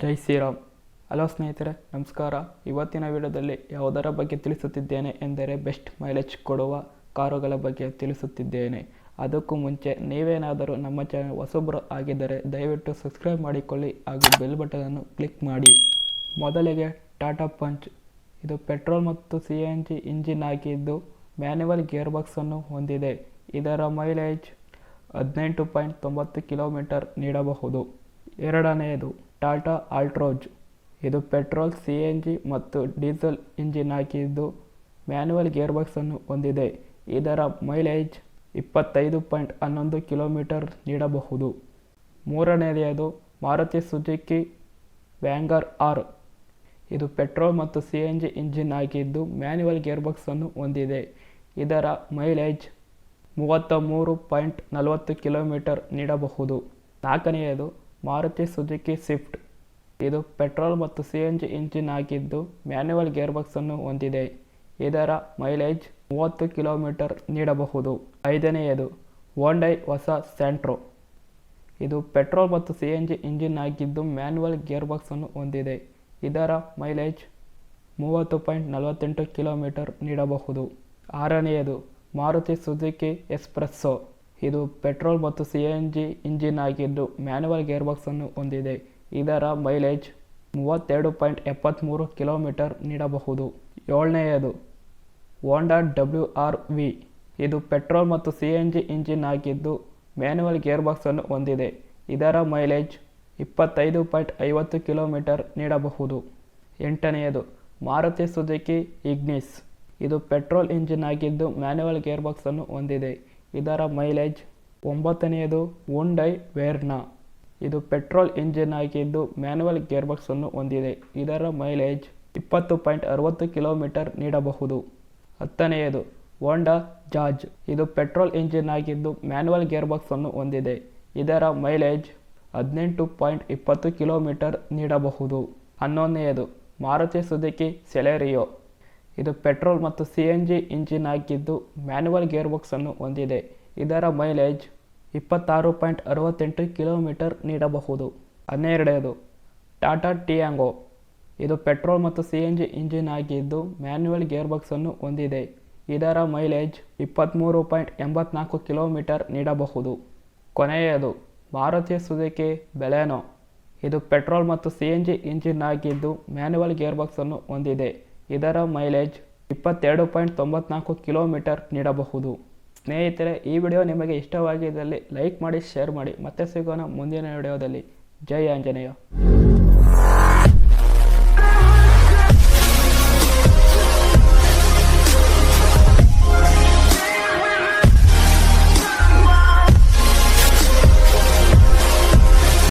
ಜೈ Shriram. Hello ಸ್ನೇಹಿತರೆ, ನಮಸ್ಕಾರ. ಇವತ್ತಿನ ವಿಡಿಯೋದಲ್ಲಿ ಯಾವುದರ ಬಗ್ಗೆ ತಿಳಿಸುತ್ತಿದ್ದೇನೆ ಎಂದರೆ ಬೆಸ್ಟ್ ಮೈಲೇಜ್ ಕೊಡುವ ಕಾರುಗಳ ಬಗ್ಗೆ ತಿಳಿಸುತ್ತಿದ್ದೇನೆ. ಅದಕ್ಕೂ ಮುಂಚೆ ನೀವೇನಾದರೂ ನಮ್ಮ ಚಾನಲ್ ಹೊಸೊಬ್ಬರು ಆಗಿದ್ದರೆ ದಯವಿಟ್ಟು ಸಬ್ಸ್ಕ್ರೈಬ್ ಮಾಡಿಕೊಳ್ಳಿ ಹಾಗೂ ಬೆಲ್ ಬಟನನ್ನು ಕ್ಲಿಕ್ ಮಾಡಿ. ಮೊದಲಿಗೆ ಟಾಟಾ ಪಂಚ್. ಇದು ಪೆಟ್ರೋಲ್ ಮತ್ತು ಸಿ ಎನ್ ಜಿ ಇಂಜಿನ್ ಆಗಿದ್ದು ಮ್ಯಾನ್ಯುವಲ್ ಗೇರ್ ಬಾಕ್ಸನ್ನು ಹೊಂದಿದೆ. ಇದರ ಮೈಲೇಜ್ ಹದಿನೆಂಟು ಪಾಯಿಂಟ್ ತೊಂಬತ್ತು ಕಿಲೋಮೀಟರ್ ನೀಡಬಹುದು. ಎರಡನೆಯದು ಟಾಟಾ ಆಲ್ಟ್ರೋಜ್. ಇದು ಪೆಟ್ರೋಲ್, ಸಿ ಎನ್ ಜಿ ಮತ್ತು ಡೀಸೆಲ್ ಇಂಜಿನ್ ಹಾಕಿದ್ದು. ಮ್ಯಾನುವಲ್ ಗೇರ್ ಬಾಕ್ಸನ್ನು ಹೊಂದಿದೆ. ಇದರ ಮೈಲೇಜ್ ಇಪ್ಪತ್ತೈದು ಪಾಯಿಂಟ್ ಹನ್ನೊಂದು ಕಿಲೋಮೀಟರ್ ನೀಡಬಹುದು. ಮೂರನೆಯದು ಮಾರುತಿ ಸುಜುಕಿ ವ್ಯಾಂಗರ್ ಆರ್. ಇದು ಪೆಟ್ರೋಲ್ ಮತ್ತು ಸಿ ಎನ್ ಜಿ ಇಂಜಿನ್ ಆಗಿದ್ದು ಮ್ಯಾನುವಲ್ ಗೇರ್ ಬಾಕ್ಸನ್ನು ಹೊಂದಿದೆ. ಇದರ ಮೈಲೇಜ್ ಮೂವತ್ತ ಮೂರು ಪಾಯಿಂಟ್ ನಲವತ್ತು ಕಿಲೋಮೀಟರ್ ನೀಡಬಹುದು. ನಾಲ್ಕನೆಯದು ಮಾರುತಿ ಸುಜುಕಿ ಸ್ವಿಫ್ಟ್. ಇದು ಪೆಟ್ರೋಲ್ ಮತ್ತು ಸಿ ಎನ್ ಜಿ ಇಂಜಿನ್ ಆಗಿದ್ದು ಮ್ಯಾನ್ಯುವಲ್ ಗೇರ್ ಬಾಕ್ಸನ್ನು ಹೊಂದಿದೆ. ಇದರ ಮೈಲೇಜ್ ಮೂವತ್ತು ಕಿಲೋಮೀಟರ್ ನೀಡಬಹುದು. ಐದನೆಯದು ಹೋಂಡೈ ಹೊಸ ಸ್ಯಾಂಟ್ರೋ ಇದು ಪೆಟ್ರೋಲ್ ಮತ್ತು ಸಿ ಎನ್ ಜಿ ಇಂಜಿನ್ ಆಗಿದ್ದು ಮ್ಯಾನ್ಯುವಲ್ ಗೇರ್ ಬಾಕ್ಸನ್ನು ಹೊಂದಿದೆ. ಇದರ ಮೈಲೇಜ್ ಮೂವತ್ತು ಪಾಯಿಂಟ್ ನಲವತ್ತೆಂಟು ಕಿಲೋಮೀಟರ್ ನೀಡಬಹುದು. ಆರನೆಯದು, ಮಾರುತಿ ಸುಜುಕಿ ಎಸ್ಪ್ರೆಸ್ಸೋ. ಇದು ಪೆಟ್ರೋಲ್ ಮತ್ತು ಸಿ ಎನ್ ಜಿ ಇಂಜಿನ್ ಆಗಿದ್ದು ಮ್ಯಾನುವಲ್ ಗೇರ್ ಬಾಕ್ಸನ್ನು ಹೊಂದಿದೆ. ಇದರ ಮೈಲೇಜ್ ಮೂವತ್ತೆರಡು ಪಾಯಿಂಟ್ ಎಪ್ಪತ್ತ್ಮೂರು ಕಿಲೋಮೀಟರ್ ನೀಡಬಹುದು. ಏಳನೆಯದು, ಹೋಂಡಾ ಡಬ್ಲ್ಯೂ ಆರ್ ವಿ. ಇದು ಪೆಟ್ರೋಲ್ ಮತ್ತು ಸಿ ಎನ್ ಜಿ ಇಂಜಿನ್ ಆಗಿದ್ದು ಮ್ಯಾನುವಲ್ ಗೇರ್ ಬಾಕ್ಸನ್ನು ಹೊಂದಿದೆ. ಇದರ ಮೈಲೇಜ್ ಇಪ್ಪತ್ತೈದು ಪಾಯಿಂಟ್ ಐವತ್ತು ಕಿಲೋಮೀಟರ್ ನೀಡಬಹುದು. ಎಂಟನೆಯದು, ಮಾರುತಿ ಸುಜುಕಿ ಇಗ್ನಿಸ್. ಇದು ಪೆಟ್ರೋಲ್ ಇಂಜಿನ್ ಆಗಿದ್ದು ಮ್ಯಾನುವಲ್ ಗೇರ್ ಬಾಕ್ಸನ್ನು ಹೊಂದಿದೆ. ಇದರ ಮೈಲೇಜ್ ಒಂಬತ್ತನೆಯದು ಉಂಡೈ ವೇರ್ನಾ ಇದು ಪೆಟ್ರೋಲ್ ಇಂಜಿನ್ ಆಗಿದ್ದು ಮ್ಯಾನುವಲ್ ಗೇರ್ ಬಾಕ್ಸನ್ನು ಹೊಂದಿದೆ. ಇದರ ಮೈಲೇಜ್ ಇಪ್ಪತ್ತು ಪಾಯಿಂಟ್ ಅರವತ್ತು ಕಿಲೋಮೀಟರ್ ನೀಡಬಹುದು. ಹತ್ತನೆಯದು ಹೋಂಡಾ ಜಾಜ್ ಇದು ಪೆಟ್ರೋಲ್ ಇಂಜಿನ್ ಆಗಿದ್ದು ಮ್ಯಾನುವಲ್ ಗೇರ್ ಬಾಕ್ಸನ್ನು ಹೊಂದಿದೆ. ಇದರ ಮೈಲೇಜ್ ಹದಿನೆಂಟು ಪಾಯಿಂಟ್ ಇಪ್ಪತ್ತು ಕಿಲೋಮೀಟರ್ ನೀಡಬಹುದು. ಹನ್ನೊಂದನೆಯದು ಮಾರುತಿ ಸುಜುಕಿ ಸೆಲೆರಿಯೋ. ಇದು ಪೆಟ್ರೋಲ್ ಮತ್ತು ಸಿ ಎನ್ ಜಿ ಇಂಜಿನ್ ಆಗಿದ್ದು ಮ್ಯಾನುವಲ್ ಗೇರ್ ಬಾಕ್ಸನ್ನು ಹೊಂದಿದೆ. ಇದರ ಮೈಲೇಜ್ ಇಪ್ಪತ್ತಾರು ಪಾಯಿಂಟ್ ಅರವತ್ತೆಂಟು ಕಿಲೋಮೀಟರ್ ನೀಡಬಹುದು. ಹನ್ನೆರಡನೇದು, ಟಾಟಾ ಟಿಯಾಂಗೋ. ಇದು ಪೆಟ್ರೋಲ್ ಮತ್ತು ಸಿ ಎನ್ ಜಿ ಇಂಜಿನ್ ಆಗಿದ್ದು ಮ್ಯಾನ್ಯುವಲ್ ಗೇರ್ ಬಾಕ್ಸನ್ನು ಹೊಂದಿದೆ. ಇದರ ಮೈಲೇಜ್ ಇಪ್ಪತ್ತ್ಮೂರು ಪಾಯಿಂಟ್ ಎಂಬತ್ನಾಲ್ಕು ಕಿಲೋಮೀಟರ್ ನೀಡಬಹುದು. ಕೊನೆಯದು, ಮಾರುತಿ ಸುಜುಕಿ ಬೆಲೆನೋ. ಇದು ಪೆಟ್ರೋಲ್ ಮತ್ತು ಸಿ ಎನ್ ಜಿ ಇಂಜಿನ್ ಆಗಿದ್ದು ಮ್ಯಾನ್ಯುವಲ್ ಗೇರ್ ಬಾಕ್ಸನ್ನು ಹೊಂದಿದೆ. ಇದರ ಮೈಲೇಜ್ ಇಪ್ಪತ್ತೆರಡು ಪಾಯಿಂಟ್ ತೊಂಬತ್ನಾಲ್ಕು ಕಿಲೋಮೀಟರ್ ನೀಡಬಹುದು. ಸ್ನೇಹಿತರೆ, ಈ ವಿಡಿಯೋ ನಿಮಗೆ ಇಷ್ಟವಾಗಿದ್ದಲ್ಲಿ ಲೈಕ್ ಮಾಡಿ ಶೇರ್ ಮಾಡಿ. ಮತ್ತೆ ಸಿಗೋಣ ಮುಂದಿನ ವಿಡಿಯೋದಲ್ಲಿ ಜೈ ಆಂಜನೇಯ.